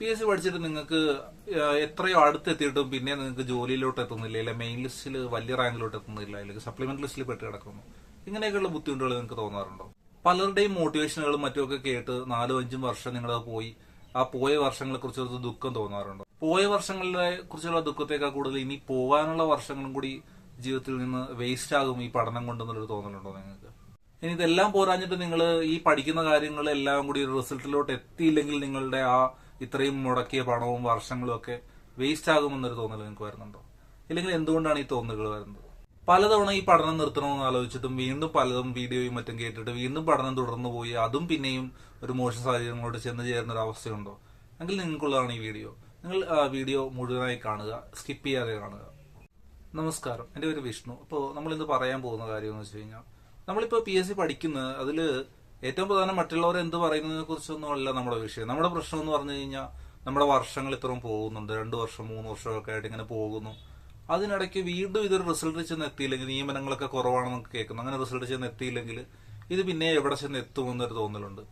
P S C പഠിച്ചിട്ട് നിങ്ങൾക്ക് എത്രയോ അടുത്തെത്തിയിട്ടും പിന്നെ നിങ്ങൾക്ക് ജോലിയിലോട്ട് എത്തുന്നില്ല അല്ലെങ്കിൽ മെയിൻ ലിസ്റ്റിൽ വലിയ റാങ്കിലോട്ട് എത്തുന്നില്ല അല്ലെങ്കിൽ സപ്ലിമെന്റ് ലിസ്റ്റിൽ പെട്ട് കിടക്കുന്നു. ഇങ്ങനെയൊക്കെയുള്ള ബുദ്ധിമുട്ടുകൾ നിങ്ങൾക്ക് തോന്നാറുണ്ടോ? പലരുടെയും മോട്ടിവേഷനുകളും മറ്റുമൊക്കെ കേട്ട് നാലും അഞ്ചും വർഷം നിങ്ങൾ പോയി ആ പോയ വർഷങ്ങളെ കുറിച്ചുള്ള ദുഃഖം തോന്നാറുണ്ടോ? പോയ വർഷങ്ങളെ കുറിച്ചുള്ള ദുഃഖത്തേക്കാൾ കൂടുതൽ ഇനി പോകാനുള്ള വർഷങ്ങളും കൂടി ജീവിതത്തിൽ നിന്ന് വേസ്റ്റ് ആകും ഈ പഠനം കൊണ്ടെന്നുള്ളൊരു തോന്നലുണ്ടോ നിങ്ങൾക്ക്? ഇനി ഇതെല്ലാം പോരാഞ്ഞിട്ട് നിങ്ങൾ ഈ പഠിക്കുന്ന കാര്യങ്ങൾ എല്ലാം കൂടി റിസൾട്ടിലോട്ട് എത്തിയില്ലെങ്കിൽ നിങ്ങളുടെ ആ ഇത്രയും മുടക്കിയ പണവും വർഷങ്ങളും ഒക്കെ വേസ്റ്റ് ആകുമെന്നൊരു തോന്നൽ നിങ്ങൾക്ക് വരുന്നുണ്ടോ? ഇല്ലെങ്കിൽ എന്തുകൊണ്ടാണ് ഈ തോന്നലുകൾ വരുന്നത്? പലതവണ ഈ പഠനം നിർത്തണമെന്ന് ആലോചിച്ചിട്ടും വീണ്ടും പലതും വീഡിയോയും മറ്റും കേട്ടിട്ട് വീണ്ടും പഠനം തുടർന്നു പോയി അതും പിന്നെയും ഒരു മോശം സാഹചര്യങ്ങളോട് ചെന്ന് ചേരുന്ന ഒരു അവസ്ഥയുണ്ടോ? എങ്കിൽ നിങ്ങൾക്കുള്ളതാണ് ഈ വീഡിയോ. നിങ്ങൾ വീഡിയോ മുഴുവനായി കാണുക സ്കിപ്പ് ചെയ്യാതെ കാണുക. നമസ്കാരം. എന്റെ പേര് വിഷ്ണു. അപ്പോൾ നമ്മൾ ഇന്ന് പറയാൻ പോകുന്ന കാര്യം എന്ന് വെച്ച് കഴിഞ്ഞാൽ നമ്മളിപ്പോൾ പി എസ് സി പഠിക്കുന്നത് അതിൽ ഏറ്റവും പ്രധാനം മറ്റുള്ളവർ എന്ത് പറയുന്നതിനെ കുറിച്ചൊന്നും അല്ല നമ്മുടെ വിഷയം. നമ്മുടെ പ്രശ്നം എന്ന് പറഞ്ഞു കഴിഞ്ഞാൽ നമ്മുടെ വർഷങ്ങൾ ഇത്രയും പോകുന്നുണ്ട്. രണ്ട് വർഷം മൂന്ന് വർഷമൊക്കെ ആയിട്ട് ഇങ്ങനെ പോകുന്നു. അതിനിടയ്ക്ക് വീണ്ടും ഇതൊരു റിസൾട്ട് ചെന്ന് എത്തിയില്ലെങ്കിൽ നിയമനങ്ങളൊക്കെ കുറവാണെന്നൊക്കെ കേൾക്കുന്നു. അങ്ങനെ റിസൾട്ട് ചെന്ന് എത്തിയില്ലെങ്കിൽ ഇത് പിന്നെ എവിടെ ചെന്ന് എത്തുമെന്നൊരു തോന്നലുണ്ട്.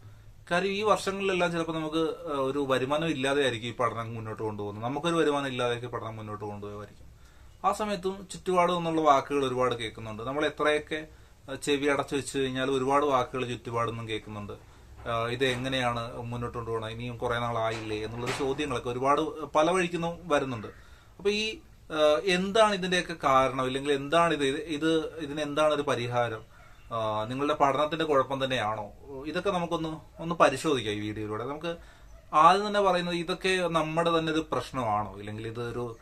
കാര്യം ഈ വർഷങ്ങളിലെല്ലാം ചിലപ്പോൾ നമുക്ക് ഒരു വരുമാനം ഇല്ലാതെ ആയിരിക്കും ഈ പഠനം മുന്നോട്ട് കൊണ്ടുപോകുന്നത്. നമുക്കൊരു വരുമാനം ഇല്ലാതെയൊക്കെ പഠനം മുന്നോട്ട് കൊണ്ടുപോകുമായിരിക്കും ആ സമയത്തും ചുറ്റുപാട് എന്നുള്ള വാക്കുകൾ ഒരുപാട് കേൾക്കുന്നുണ്ട്. നമ്മൾ എത്രയൊക്കെ ചെവി അടച്ചു വെച്ച് കഴിഞ്ഞാൽ ഒരുപാട് വാക്കുകൾ ചുറ്റുപാടൊന്നും കേൾക്കുന്നുണ്ട്. ഇത് എങ്ങനെയാണ് മുന്നോട്ട് കൊണ്ടുപോകണം ഇനിയും കുറെ നാളായില്ലേ എന്നുള്ള ചോദ്യങ്ങളൊക്കെ ഒരുപാട് പല വഴിക്കുന്നും വരുന്നുണ്ട്. അപ്പൊ ഈ എന്താണ് ഇതിന്റെയൊക്കെ കാരണം? ഇല്ലെങ്കിൽ എന്താണ് ഇത് ഇത് ഇതിന് എന്താണ് ഒരു പരിഹാരം? നിങ്ങളുടെ പഠനത്തിന്റെ കുഴപ്പം തന്നെയാണോ? ഇതൊക്കെ നമുക്കൊന്ന് ഒന്ന് പരിശോധിക്കാം ഈ വീഡിയോയിലൂടെ. നമുക്ക് ആദ്യം തന്നെ പറയുന്നത് ഇതൊക്കെ നമ്മുടെ തന്നെ ഒരു പ്രശ്നമാണോ? ഇല്ലെങ്കിൽ ഇതൊരു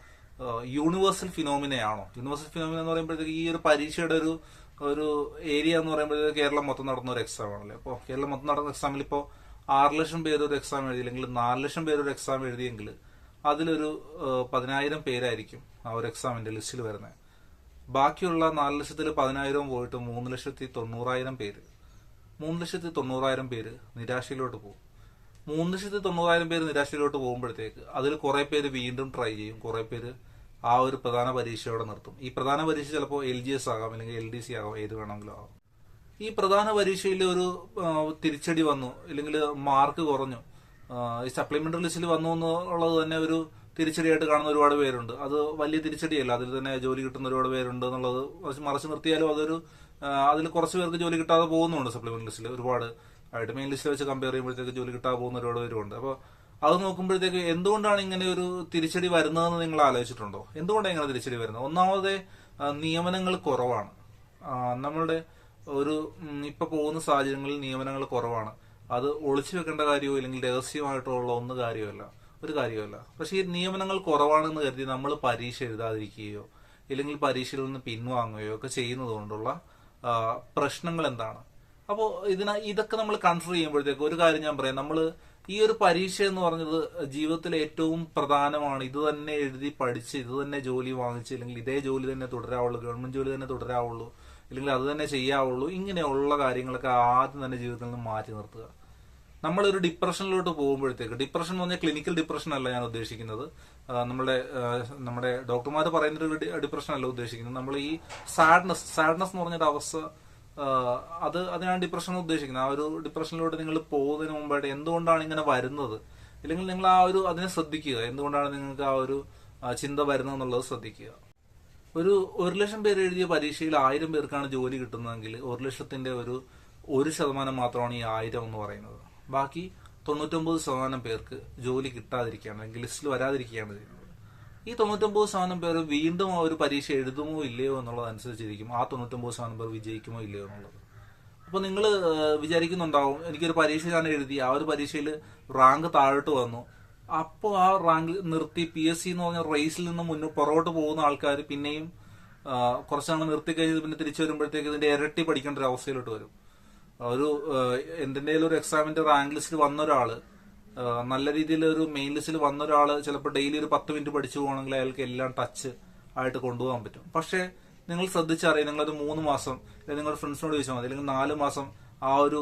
യൂണിവേഴ്സൽ ഫിനോമിനയാണോ യൂണിവേഴ്സൽ ഫിനോമിന എന്ന് പറയുമ്പോഴത്തേക്ക് ഈ ഒരു പരീക്ഷയുടെ ഒരു ഒരു ഏരിയ എന്ന് പറയുമ്പോൾ കേരളം മൊത്തം നടന്ന ഒരു എക്സാം ആണല്ലേ? അപ്പോൾ കേരളം മൊത്തം നടന്ന എക്സാമിൽ ഇപ്പോൾ ആറ് ലക്ഷം പേര് ഒരു എക്സാം എഴുതി അല്ലെങ്കിൽ നാല് ലക്ഷം പേര് ഒരു എക്സാം എഴുതിയെങ്കിൽ അതിലൊരു പതിനായിരം പേരായിരിക്കും ആ ഒരു എക്സാമിന്റെ ലിസ്റ്റിൽ വരുന്നത് ബാക്കിയുള്ള നാല് ലക്ഷത്തിൽ പതിനായിരം പോയിട്ട് മൂന്ന് ലക്ഷത്തി തൊണ്ണൂറായിരം പേര്. മൂന്ന് ലക്ഷത്തി തൊണ്ണൂറായിരം പേര് നിരാശയിലോട്ട് പോകും. മൂന്ന് ലക്ഷത്തി തൊണ്ണൂറായിരം പേര് നിരാശയിലോട്ട് പോകുമ്പോഴത്തേക്ക് അതിൽ കുറെ പേര് വീണ്ടും ട്രൈ ചെയ്യും. കുറെ പേര് ആ ഒരു പ്രധാന പരീക്ഷയോടെ നിർത്തും. ഈ പ്രധാന പരീക്ഷ ചിലപ്പോൾ എൽ ജി എസ് ആകാം അല്ലെങ്കിൽ എൽ ഡി സി ആകാം ഏത് വേണമെങ്കിലും ആകാം. ഈ പ്രധാന പരീക്ഷയിൽ ഒരു തിരിച്ചടി വന്നു അല്ലെങ്കിൽ മാർക്ക് കുറഞ്ഞു. ഈ സപ്ലിമെന്ററി ലിസ്റ്റിൽ വന്നു എന്നുള്ളത് തന്നെ ഒരു തിരിച്ചടിയായിട്ട് കാണുന്ന ഒരുപാട് പേരുണ്ട്. അത് വലിയ തിരിച്ചടിയല്ല. അതിൽ തന്നെ ജോലി കിട്ടുന്ന ഒരുപാട് പേരുണ്ട് എന്നുള്ളത് മറച്ചു നിർത്തിയാലും അതൊരു അതിൽ കുറച്ച് പേർക്ക് ജോലി കിട്ടാതെ പോകുന്നുണ്ട് സപ്ലിമെന്ററി ലിസ്റ്റിൽ ഒരുപാട്. ആയിട്ട് മെയിൻ ലിസ്റ്റിൽ വെച്ച് കമ്പയർ ചെയ്യുമ്പോഴത്തേക്ക് ജോലി കിട്ടാതെ പോകുന്ന ഒരുപാട് പേരുണ്ട് അപ്പോൾ അത് നോക്കുമ്പോഴത്തേക്ക് എന്തുകൊണ്ടാണ് ഇങ്ങനെ ഒരു തിരിച്ചടി വരുന്നതെന്ന് നിങ്ങൾ ആലോചിച്ചിട്ടുണ്ടോ? എന്തുകൊണ്ടാണ് ഇങ്ങനെ തിരിച്ചടി വരുന്നത്? ഒന്നാമത് നിയമനങ്ങൾ കുറവാണ്. നമ്മളുടെ ഒരു ഇപ്പൊ പോകുന്ന സാഹചര്യങ്ങളിൽ നിയമനങ്ങൾ കുറവാണ്. അത് ഒളിച്ചു വെക്കേണ്ട കാര്യമോ അല്ലെങ്കിൽ രഹസ്യമായിട്ടുള്ള ഒന്ന് കാര്യമല്ല ഒരു കാര്യമല്ല പക്ഷേ ഈ നിയമനങ്ങൾ കുറവാണെന്ന് കരുതി നമ്മൾ പരീക്ഷ എഴുതാതിരിക്കുകയോ ഇല്ലെങ്കിൽ പരീക്ഷയിൽ നിന്ന് പിൻവാങ്ങുകയോ ഒക്കെ ചെയ്യുന്നത് കൊണ്ടുള്ള പ്രശ്നങ്ങൾ എന്താണ്? അപ്പോൾ ഇതിന ഇതൊക്കെ നമ്മൾ കൺസിഡർ ചെയ്യുമ്പോഴത്തേക്ക് ഒരു കാര്യം ഞാൻ പറയാം. നമ്മൾ ഈ ഒരു പരീക്ഷ എന്ന് പറഞ്ഞത് ജീവിതത്തിൽ ഏറ്റവും പ്രധാനമാണ്. ഇത് തന്നെ എഴുതി പഠിച്ച് ഇത് തന്നെ ജോലി വാങ്ങിച്ച് അല്ലെങ്കിൽ ഇതേ ജോലി തന്നെ തുടരാവുള്ളൂ ഗവൺമെന്റ് ജോലി തന്നെ തുടരാവുള്ളൂ അല്ലെങ്കിൽ അത് തന്നെ ചെയ്യാവുള്ളൂ ഇങ്ങനെയുള്ള കാര്യങ്ങളൊക്കെ ആദ്യം തന്നെ ജീവിതത്തിൽ നിന്ന് മാറ്റി നിർത്തുക. നമ്മളൊരു ഡിപ്രഷനിലോട്ട് പോകുമ്പോഴത്തേക്ക് ഡിപ്രഷൻ എന്ന് പറഞ്ഞാൽ ക്ലിനിക്കൽ ഡിപ്രഷൻ അല്ല ഞാൻ ഉദ്ദേശിക്കുന്നത്. നമ്മുടെ നമ്മുടെ ഡോക്ടർമാർ പറയുന്ന ഒരു ഡിപ്രഷൻ അല്ല ഉദ്ദേശിക്കുന്നത്. നമ്മൾ ഈ സാഡ്നസ് സാഡ്നസ് എന്ന് പറഞ്ഞൊരു അവസ്ഥ അത് അതിനാണ് ഡിപ്രഷൻ ഉദ്ദേശിക്കുന്നത്. ആ ഒരു ഡിപ്രഷനിലൂടെ നിങ്ങൾ പോകുന്നതിന് മുമ്പായിട്ട് എന്തുകൊണ്ടാണ് ഇങ്ങനെ വരുന്നത്? ഇല്ലെങ്കിൽ നിങ്ങൾ ആ ഒരു അതിനെ ശ്രദ്ധിക്കുക. എന്തുകൊണ്ടാണ് നിങ്ങൾക്ക് ആ ഒരു ചിന്ത വരുന്നത് എന്നുള്ളത് ശ്രദ്ധിക്കുക. ഒരു ഒരു ലക്ഷം പേര് എഴുതിയ പരീക്ഷയിൽ ആയിരം പേർക്കാണ് ജോലി കിട്ടുന്നതെങ്കിൽ ഒരു ലക്ഷത്തിന്റെ ഒരു ഒരു ശതമാനം മാത്രമാണ് ഈ ആയിരം എന്ന് പറയുന്നത്. ബാക്കി തൊണ്ണൂറ്റൊമ്പത് ശതമാനം പേർക്ക് ജോലി കിട്ടാതിരിക്കുകയാണ് ലിസ്റ്റിൽ വരാതിരിക്കുകയാണ് ചെയ്യുന്നത്. ഈ തൊണ്ണൂറ്റൊമ്പത് ശതമാനം പേർ വീണ്ടും ആ ഒരു പരീക്ഷ എഴുതുമോ ഇല്ലയോ എന്നുള്ളത് അനുസരിച്ചിരിക്കും ആ തൊണ്ണൂറ്റൊമ്പത് ശതമാനം പേർ വിജയിക്കുമോ ഇല്ലയോ എന്നുള്ളത്. അപ്പൊ നിങ്ങൾ വിചാരിക്കുന്നുണ്ടാവും എനിക്കൊരു പരീക്ഷ ഞാൻ എഴുതി ആ ഒരു പരീക്ഷയിൽ റാങ്ക് താഴോട്ട് വന്നു. അപ്പോൾ ആ റാങ്ക് നിർത്തി പി എസ് സി എന്ന് പറഞ്ഞ റേസിൽ നിന്ന് മുന്നോ പുറകോട്ട് പോകുന്ന ആൾക്കാർ പിന്നെയും കുറച്ചാണ് കുറച്ച് നാൾ നിർത്തി കഴിഞ്ഞ് പിന്നെ തിരിച്ചു വരുമ്പോഴത്തേക്ക് ഇതിന്റെ ഇരട്ടി പഠിക്കേണ്ട ഒരു അവസ്ഥയിലോട്ട് വരും. ഒരു ആ, ഒരു എക്സാമിന്റെ റാങ്ക് ലിസ്റ്റിൽ വന്ന ഒരാൾ ആ, നല്ല രീതിയിൽ ഒരു മെയിൻ ലിസ്റ്റിൽ വന്ന ഒരാൾ ചിലപ്പോൾ ഡെയിലി ഒരു പത്ത് മിനിറ്റ് പഠിച്ചു പോകണമെങ്കിൽ അയാൾക്ക് എല്ലാം ടച്ച് ആയിട്ട് കൊണ്ടുപോകാൻ പറ്റും. പക്ഷേ നിങ്ങൾ ശ്രദ്ധിച്ചറിയാം നിങ്ങളത് മൂന്ന് മാസം അല്ലെങ്കിൽ നിങ്ങളുടെ ഫ്രണ്ട്സിനോട് ചോദിച്ചാൽ മതി. അല്ലെങ്കിൽ നാല് മാസം ആ ഒരു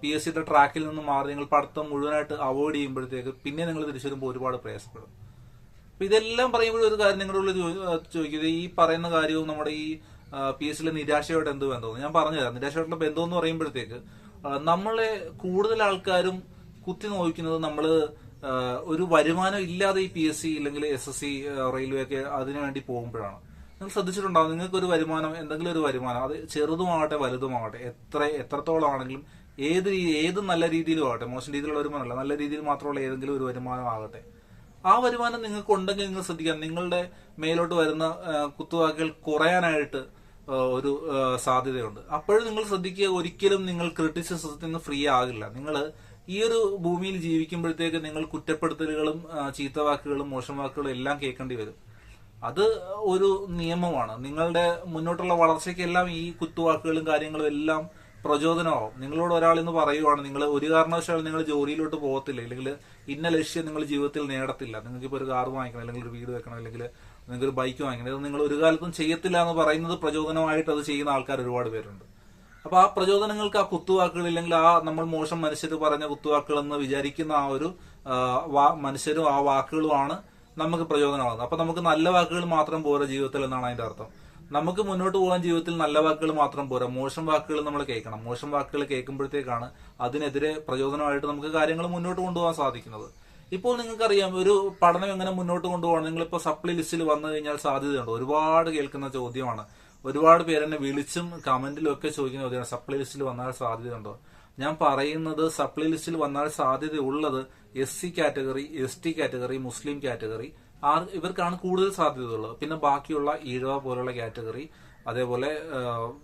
പി എസ് സിയുടെ ട്രാക്കിൽ നിന്ന് മാറി നിങ്ങൾ പഠിത്തം മുഴുവനായിട്ട് അവോയ്ഡ് ചെയ്യുമ്പോഴത്തേക്ക് പിന്നെ നിങ്ങൾ തിരിച്ചു വരുമ്പോൾ ഒരുപാട് പ്രയാസപ്പെടും. അപ്പൊ ഇതെല്ലാം പറയുമ്പോഴും ഒരു കാര്യം നിങ്ങളുടെ ചോദിക്കുന്നത് ഈ പറയുന്ന കാര്യവും നമ്മുടെ ഈ പി എസ് സിയിലെ നിരാശയോട് എന്ത് ബന്ധമെന്ന് ഞാൻ പറഞ്ഞുതരാം. നിരാശയോടുള്ള ബന്ധം എന്ന് പറയുമ്പോഴത്തേക്ക് നമ്മളെ കൂടുതൽ ആൾക്കാരും കുത്തി നോക്കുന്നത് നമ്മൾ ഒരു വരുമാനം ഇല്ലാതെ ഈ പി എസ് സി ഇല്ലെങ്കിൽ എസ് എസ് സി റെയിൽവേ ഒക്കെ അതിനുവേണ്ടി പോകുമ്പോഴാണ്. നിങ്ങൾ ശ്രദ്ധിച്ചിട്ടുണ്ടാവും നിങ്ങൾക്ക് ഒരു വരുമാനം എന്തെങ്കിലും ഒരു വരുമാനം അത് ചെറുതുമാകട്ടെ വലുതുമാകട്ടെ എത്ര എത്രത്തോളം ആണെങ്കിലും ഏത് ഏത് നല്ല രീതിയിലും ആകട്ടെ മോശം രീതിയിലുള്ള വരുമാനമല്ല നല്ല രീതിയിൽ മാത്രമുള്ള ഏതെങ്കിലും ഒരു വരുമാനം ആകട്ടെ. ആ വരുമാനം നിങ്ങൾക്ക് ഉണ്ടെങ്കിൽ നിങ്ങൾ ശ്രദ്ധിക്കാം നിങ്ങളുടെ മേലോട്ട് വരുന്ന കുത്തുവാക്കുകൾ കുറയാനായിട്ട് ഒരു സാധ്യതയുണ്ട്. അപ്പോഴും നിങ്ങൾ ശ്രദ്ധിക്കുക ഒരിക്കലും നിങ്ങൾ ക്രിറ്റിസിസത്തിൽ നിന്ന് ഫ്രീ ആകില്ല. നിങ്ങൾ ഈ ഒരു ഭൂമിയിൽ ജീവിക്കുമ്പോഴത്തേക്ക് നിങ്ങൾ കുറ്റപ്പെടുത്തലുകളും ചീത്ത ചീത്തവാക്കുകളും മോശം വാക്കുകളും എല്ലാം കേൾക്കേണ്ടി വരും. അത് ഒരു നിയമമാണ്. നിങ്ങളുടെ മുന്നോട്ടുള്ള വളർച്ചയ്ക്കെല്ലാം ഈ കുത്തുവാക്കുകളും കാര്യങ്ങളും എല്ലാം പ്രചോദനമാവും. നിങ്ങളോട് ഒരാൾ ഇന്ന് പറയുവാണ് നിങ്ങൾ ഒരു കാരണവശാലും നിങ്ങൾ ജോലിയിലോട്ട് പോകത്തില്ല അല്ലെങ്കിൽ ഇന്ന ലക്ഷ്യം നിങ്ങൾ ജീവിതത്തിൽ നേടത്തില്ല. നിങ്ങൾക്ക് ഇപ്പോൾ ഒരു കാർ വാങ്ങിക്കണം അല്ലെങ്കിൽ ഒരു വീട് വെക്കണം അല്ലെങ്കിൽ നിങ്ങൾക്ക് ഒരു ബൈക്ക് വാങ്ങിക്കണം. ഇത് നിങ്ങൾ ഒരു കാലത്തും ചെയ്യത്തില്ല എന്ന് പറയുന്നത് പ്രചോദനമായിട്ട് അത് ചെയ്യുന്ന ആൾക്കാർ ഒരുപാട് പേരുണ്ട്. അപ്പൊ ആ പ്രചോദനങ്ങൾക്ക് ആ കുത്തുവാക്കുകൾ ഇല്ലെങ്കിൽ ആ നമ്മൾ മോശം മനുഷ്യർ പറഞ്ഞ കുത്തുവാക്കുകൾ എന്ന് വിചാരിക്കുന്ന ആ ഒരു മനുഷ്യരും ആ വാക്കുകളുമാണ് നമുക്ക് പ്രചോദനമാകുന്നത്. അപ്പൊ നമുക്ക് നല്ല വാക്കുകൾ മാത്രം പോരാ ജീവിതത്തിൽ എന്നാണ് അതിന്റെ അർത്ഥം. നമുക്ക് മുന്നോട്ട് പോകാൻ ജീവിതത്തിൽ നല്ല വാക്കുകൾ മാത്രം പോരാ. മോശം വാക്കുകൾ നമ്മൾ കേൾക്കണം. മോശം വാക്കുകൾ കേൾക്കുമ്പോഴത്തേക്കാണ് അതിനെതിരെ പ്രചോദനമായിട്ട് നമുക്ക് കാര്യങ്ങൾ മുന്നോട്ട് കൊണ്ടുപോകാൻ സാധിക്കുന്നത്. ഇപ്പോൾ നിങ്ങൾക്കറിയാം ഒരു പഠനം എങ്ങനെ മുന്നോട്ട് കൊണ്ടുപോകണം. നിങ്ങളിപ്പോൾ സപ്ലി ലിസ്റ്റിൽ വന്നു കഴിഞ്ഞാൽ സാധ്യതയുണ്ട്. ഒരുപാട് കേൾക്കുന്ന ചോദ്യമാണ്. ഒരുപാട് പേര് എന്നെ വിളിച്ചും കമന്റിലും ഒക്കെ ചോദിക്കുന്ന ചോദ്യമാണ് സപ്ലൈ ലിസ്റ്റിൽ വന്നാൽ സാധ്യതയുണ്ടോ? ഞാൻ പറയുന്നത് സപ്ലൈ ലിസ്റ്റിൽ വന്നാൽ സാധ്യത ഉള്ളത് S C category S T category മുസ്ലിം കാറ്റഗറി ആ ഇവർക്കാണ് കൂടുതൽ സാധ്യതയുള്ളത്. പിന്നെ ബാക്കിയുള്ള ഈഴവ പോലുള്ള കാറ്റഗറി അതേപോലെ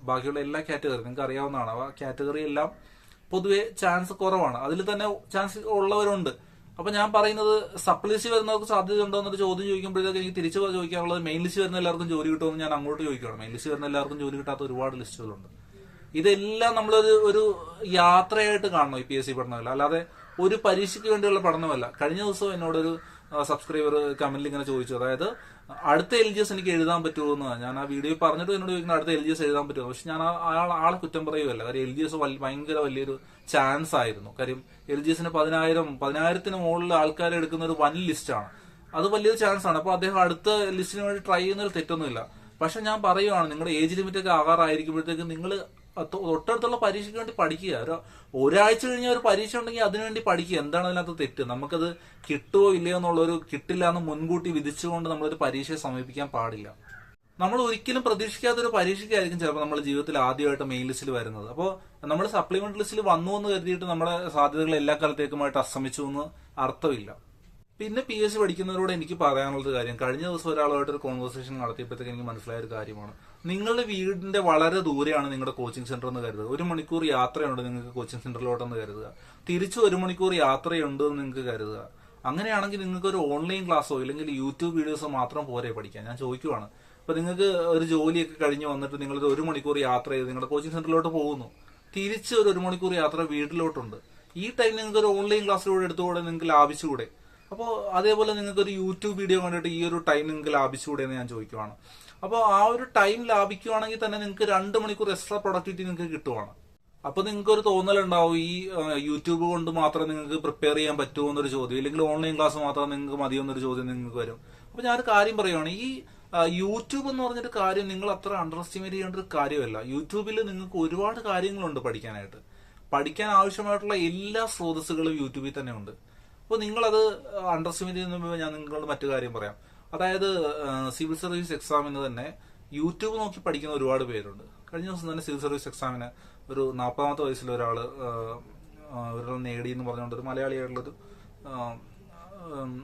ബാക്കിയുള്ള എല്ലാ കാറ്റഗറി നിങ്ങൾക്ക് അറിയാവുന്നതാണ്. ആ കാറ്റഗറി എല്ലാം പൊതുവെ ചാൻസ് കുറവാണ്. അതിൽ തന്നെ ചാൻസ് ഉള്ളവരുണ്ട്. അപ്പൊ ഞാൻ പറയുന്നത് സപ്ലിസി വരുന്നവർക്ക് സാധ്യത ഉണ്ടോ എന്നൊരു ചോദ്യം ചോദിക്കുമ്പോഴത്തേക്ക് എനിക്ക് തിരിച്ചു ചോദിക്കാനുള്ളത് മെയിൻ ലിസ്റ്റ് വരുന്ന എല്ലാവർക്കും ജോലി കിട്ടുമെന്ന് ഞാൻ അങ്ങോട്ട് ചോദിക്കുകയാണ്. മെയിൻ ലിസ്റ്റ് വരുന്ന എല്ലാവർക്കും ജോലി കിട്ടാത്ത ഒരുപാട് ലിസ്റ്റുകളുണ്ട് ഇതെല്ലാം നമ്മളൊരു ഒരു യാത്രയായിട്ട് കാണണം ഈ പി എസ് സി പഠനമല്ല. അല്ലാതെ ഒരു പരീക്ഷയ്ക്ക് വേണ്ടിയുള്ള പഠനമല്ല. കഴിഞ്ഞ ദിവസം എന്നോടൊരു സബ്സ്ക്രൈബർ കമന്റിൽ ഇങ്ങനെ ചോദിച്ചു. അതായത് അടുത്ത എൽ ജി എസ് എനിക്ക് എഴുതാൻ പറ്റുമോ എന്ന് ഞാൻ ആ വീഡിയോ പറഞ്ഞിട്ട് എന്നോട് ചോദിക്കുന്നത് അടുത്ത എൽ ജി എസ് എഴുതാൻ പറ്റുമോ പക്ഷെ ഞാൻ ആ- ആളെ കുറ്റം പറയുകയല്ല. കാര്യം എൽ ജി എസ് ഭയങ്കര വലിയൊരു ചാൻസ് ആയിരുന്നു. കാര്യം എൽ ജി എസിന് പതിനായിരം പതിനായിരത്തിന് മുകളിൽ ആൾക്കാർ എടുക്കുന്ന ഒരു വൻ ലിസ്റ്റാണ് അത് വലിയൊരു ചാൻസ് ആണ്. അപ്പൊ അദ്ദേഹം അടുത്ത ലിസ്റ്റിന് വേണ്ടി ട്രൈ ചെയ്യുന്നതിൽ തെറ്റൊന്നുമില്ല. പക്ഷെ ഞാൻ പറയുവാണ് നിങ്ങളുടെ ഏജ് ലിമിറ്റ് ഒക്കെ ആകാറായിരിക്കുമ്പോഴത്തേക്ക് നിങ്ങൾ തൊട്ടടുത്തുള്ള പരീക്ഷയ്ക്ക് വേണ്ടി പഠിക്കുക. ഒരു ഒരാഴ്ച കഴിഞ്ഞ ഒരു പരീക്ഷ ഉണ്ടെങ്കിൽ അതിനുവേണ്ടി പഠിക്കുക. എന്താണ് അതിനകത്ത് തെറ്റ്? നമുക്കത് കിട്ടുമോ ഇല്ലയോ എന്നുള്ളൊരു കിട്ടില്ല എന്ന് മുൻകൂട്ടി വിധിച്ചുകൊണ്ട് നമ്മളൊരു പരീക്ഷയെ സമീപിക്കാൻ പാടില്ല. നമ്മൾ ഒരിക്കലും പ്രതീക്ഷിക്കാത്ത ഒരു പരീക്ഷയ്ക്കായിരിക്കും ചിലപ്പോൾ നമ്മുടെ ജീവിതത്തിൽ ആദ്യമായിട്ട് മെയിൻ ലിസ്റ്റിൽ വരുന്നത്. അപ്പോൾ നമ്മൾ സപ്ലിമെന്റ് ലിസ്റ്റിൽ വന്നു എന്ന് കരുതിയിട്ട് നമ്മുടെ സാധ്യതകൾ എല്ലാ കാലത്തേക്കുമായിട്ട് അസ്തമിച്ചു എന്ന് അർത്ഥമില്ല. പിന്നെ പി എസ് സി പഠിക്കുന്നവരോട് എനിക്ക് പറയാനുള്ളത് കാര്യം. കഴിഞ്ഞ ദിവസം ഒരാളുമായിട്ട് ഒരു കോൺവെർസേഷൻ നടത്തിയപ്പോഴത്തേക്ക് എനിക്ക് മനസ്സിലായ ഒരു കാര്യമാണ്. നിങ്ങളുടെ വീടിന്റെ വളരെ ദൂരെയാണ് നിങ്ങളുടെ കോച്ചിങ് സെന്റർ എന്ന് കരുതുക. ഒരു മണിക്കൂർ യാത്രയുണ്ട് നിങ്ങൾക്ക് കോച്ചിങ് സെന്ററിലോട്ടെന്ന് കരുതുക. തിരിച്ചു ഒരു മണിക്കൂർ യാത്രയുണ്ട് എന്ന് നിങ്ങൾക്ക് കരുതുക. അങ്ങനെയാണെങ്കിൽ നിങ്ങൾക്ക് ഒരു ഓൺലൈൻ ക്ലാസ്സോ ഇല്ലെങ്കിൽ യൂട്യൂബ് വീഡിയോസോ മാത്രം പോരെ പഠിക്കാൻ. ഞാൻ ചോദിക്കുവാണ്. അപ്പൊ നിങ്ങൾക്ക് ഒരു ജോലിയൊക്കെ കഴിഞ്ഞ് വന്നിട്ട് നിങ്ങൾ ഒരു മണിക്കൂർ യാത്ര ചെയ്ത് നിങ്ങളുടെ കോച്ചിങ് സെന്ററിലോട്ട് പോകുന്നു. തിരിച്ച് ഒരു ഒരു മണിക്കൂർ യാത്ര വീട്ടിലോട്ടുണ്ട്. ഈ ടൈം നിങ്ങൾക്ക് ഒരു ഓൺലൈൻ ക്ലാസ്സിലൂടെ എടുത്തുകൂടെ നിങ്ങൾക്ക് ലാഭിച്ചുകൂടെ? അപ്പോൾ അതേപോലെ നിങ്ങൾക്ക് ഒരു യൂട്യൂബ് വീഡിയോ കണ്ടിട്ട് ഈ ഒരു ടൈം നിങ്ങൾക്ക് ലാഭിച്ചുകൂടെ എന്ന് ഞാൻ ചോദിക്കുവാണ്. അപ്പോൾ ആ ഒരു ടൈം ലാഭിക്കുവാണെങ്കിൽ തന്നെ നിങ്ങൾക്ക് രണ്ട് മണിക്കൂർ എക്സ്ട്രാ പ്രൊഡക്ടിവിറ്റി നിങ്ങൾക്ക് കിട്ടുവാണ്. അപ്പോൾ നിങ്ങൾക്ക് ഒരു തോന്നലുണ്ടാവും ഈ യൂട്യൂബ് കൊണ്ട് മാത്രം നിങ്ങൾക്ക് പ്രിപ്പയർ ചെയ്യാൻ പറ്റുമോ എന്നൊരു ചോദ്യം. ഇല്ലെങ്കിൽ ഓൺലൈൻ ക്ലാസ് മാത്രം നിങ്ങൾക്ക് മതിയോ എന്നൊരു ചോദ്യം നിങ്ങൾക്ക് വരും. അപ്പോൾ ഞാനൊരു കാര്യം പറയുവാണ്. ഈ യൂട്യൂബ് എന്ന് പറഞ്ഞൊരു കാര്യം നിങ്ങൾ അത്ര അണ്ടർ എസ്റ്റിമേറ്റ് ചെയ്യേണ്ട ഒരു കാര്യമല്ല. യൂട്യൂബിൽ നിങ്ങൾക്ക് ഒരുപാട് കാര്യങ്ങളുണ്ട് പഠിക്കാനായിട്ട്. പഠിക്കാൻ ആവശ്യമായിട്ടുള്ള എല്ലാ സ്രോതസ്സുകളും യൂട്യൂബിൽ തന്നെ ഉണ്ട്. അപ്പോൾ നിങ്ങളത് അണ്ടർ എസ്റ്റിമേറ്റ് ചെയ്യുന്ന ഞാൻ നിങ്ങളോട് മറ്റു കാര്യം പറയാം. അതായത് സിവിൽ സർവീസ് എക്സാമിന് തന്നെ യൂട്യൂബ് നോക്കി പഠിക്കുന്ന ഒരുപാട് പേരുണ്ട്. കഴിഞ്ഞ ദിവസം തന്നെ സിവിൽ സർവീസ് എക്സാമിന് ഒരു നാൽപ്പതാമത്തെ വയസ്സിൽ ഒരാൾ ഒരാൾ നേടി എന്ന് പറഞ്ഞുകൊണ്ട് ഒരു മലയാളിയായിട്ടുള്ളൊരു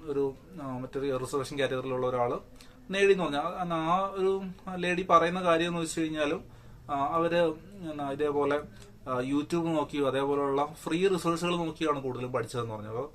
ഒരു മറ്റൊരു റിസർവേഷൻ കാറ്റഗറിയിലുള്ള ഒരാൾ നേടി എന്ന് പറഞ്ഞാൽ ആ- ഒരു ലേഡി പറയുന്ന കാര്യം എന്ന് വെച്ച് കഴിഞ്ഞാലും അവർ ഇതേപോലെ യൂട്യൂബ് നോക്കിയോ അതേപോലെയുള്ള ഫ്രീ റിസോഴ്സുകൾ നോക്കിയാണ് കൂടുതലും പഠിച്ചതെന്ന് പറഞ്ഞത്. അപ്പോൾ